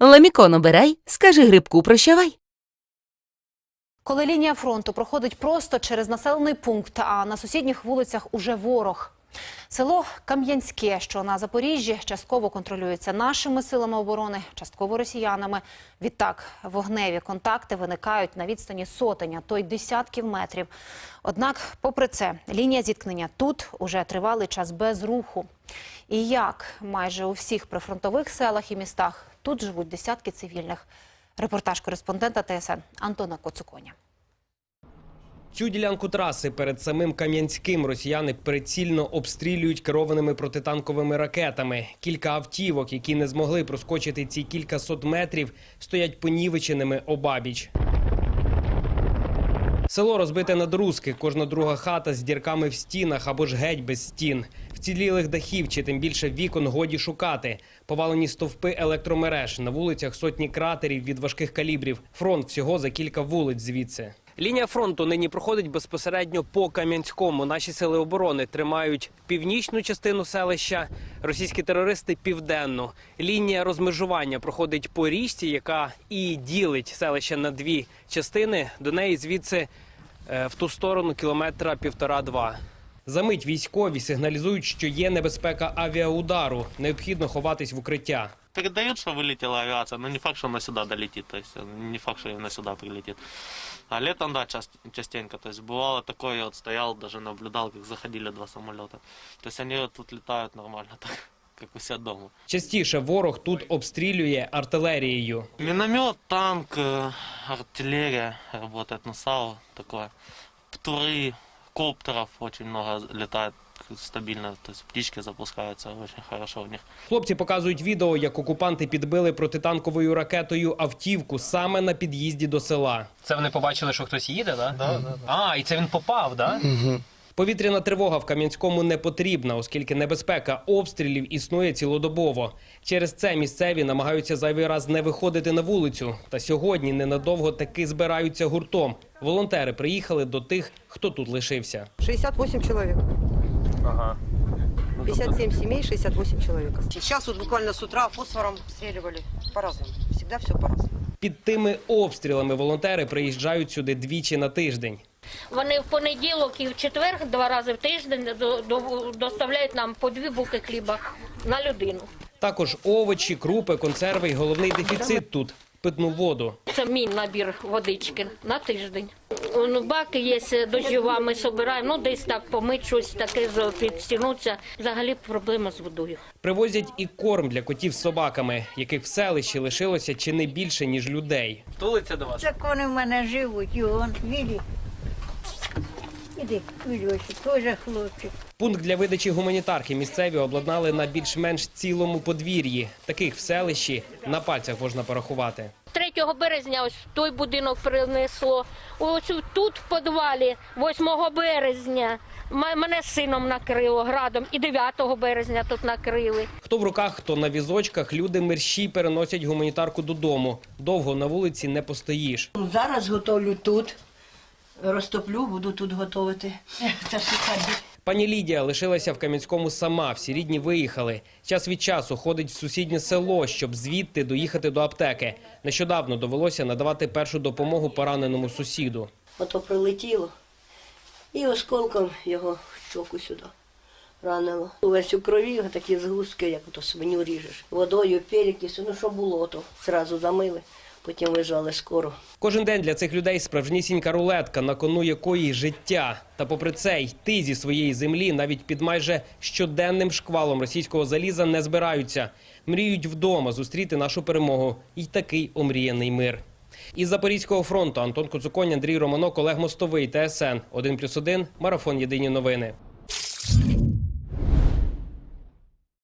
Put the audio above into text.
Ламікон обирай, скажи грибку прощавай. Коли лінія фронту проходить просто через населений пункт, а на сусідніх вулицях уже ворог. Село Кам'янське, що на Запоріжжі, частково контролюється нашими силами оборони, частково росіянами. Відтак, вогневі контакти виникають на відстані сотень, а то й десятків метрів. Однак, попри це, лінія зіткнення тут уже тривалий час без руху. І як майже у всіх прифронтових селах і містах тут живуть десятки цивільних. Репортаж кореспондента ТСН Антона Коцуконя. Цю ділянку траси перед самим Кам'янським росіяни прицільно обстрілюють керованими протитанковими ракетами. Кілька автівок, які не змогли проскочити ці кілька сот метрів, стоять понівеченими обабіч. Село розбите на друзки, кожна друга хата з дірками в стінах або ж геть без стін. Вцілілих дахів чи тим більше вікон годі шукати. Повалені стовпи електромереж. На вулицях сотні кратерів від важких калібрів. Фронт всього за кілька вулиць звідси. Лінія фронту нині проходить безпосередньо по Кам'янському. Наші сили оборони тримають північну частину селища, російські терористи південну. Лінія розмежування проходить по річці, яка і ділить селище на дві частини. До неї звідси е, в ту сторону кілометра півтора-два. Замить військові сигналізують, що є небезпека авіаудару. Необхідно ховатись в укриття передают, что вылетела авиация, но не факт, что она сюда долетит, то есть э, не факт, что именно сюда прилетит. А летом, да, част- частенько, то есть бывало такое, я вот стоял, даже наблюдал, как заходили два самолета. То есть они вот тут летают нормально, так, как у себя дома. Частіше ворог тут обстрілює артилерією. Миномет, танк, э, артиллерия работает на САУ, такое. Птуры, коптеров очень много летает стабильно, то есть птички запускаются очень хорошо у них. Хлопці показують відео, як окупанти підбили протитанковою ракетою автівку саме на під'їзді до села. Це вони побачили, що хтось їде, да? Да, да, А, і це він попав, да? Повітряна тривога в Кам'янському не потрібна, оскільки небезпека обстрілів існує цілодобово. Через це місцеві намагаються зайвий раз не виходити на вулицю. Та сьогодні ненадовго таки збираються гуртом. Волонтери приїхали до тих, хто тут лишився. 68 человек. Ага. 57 семей, 68 человек. Сейчас вот буквально с утра фосфором обстреливали по-разному. Всегда все по-разному. Під тими обстрілами волонтери приїжджають сюди двічі на тиждень. Вони в понеділок і в четвер два рази в тиждень до- до- доставляють нам по дві буки хліба на людину. Також овочі, крупи, консерви і головний дефіцит тут питну воду. Це мій набір водички на тиждень. Ну, баки є дощовами, собираємо, збираємо, ну десь так помить щось таке з- підстягнуться. Взагалі проблема з водою. Привозять і корм для котів з собаками, яких в селищі лишилося чи не більше ніж людей. Тулиться до вас. Це кони в мене живуть, і он, Вілі. Іди, теж хлопчик. Пункт для видачі гуманітарки місцеві обладнали на більш-менш цілому подвір'ї. Таких в селищі на пальцях можна порахувати. 3 березня ось той будинок принесло. Ось тут в підвалі 8 березня мене сином накрило градом і 9 березня тут накрили. Хто в руках, хто на візочках, люди мерщій переносять гуманітарку додому. Довго на вулиці не постоїш. Зараз готовлю тут. Розтоплю, буду тут готувати. Сухарі. Пані Лідія лишилася в Кам'янському сама. Всі рідні виїхали. Час від часу ходить в сусіднє село, щоб звідти доїхати до аптеки. Нещодавно довелося надавати першу допомогу пораненому сусіду. Ото прилетіло і осколком його в щоку сюди ранило. Увесь у крові такі згустки, як ото свиню ріжеш. Водою, перекисю, ну що було, то зразу замили, потім визвали скору. Кожен день для цих людей справжнісінька рулетка, на кону якої життя. Та попри це йти зі своєї землі навіть під майже щоденним шквалом російського заліза не збираються. Мріють вдома зустріти нашу перемогу і такий омріяний мир. Із Запорізького фронту Антон Коцуконь, Андрій Романок, Олег Мостовий, ТСН 1+,1, Марафон Єдині новини.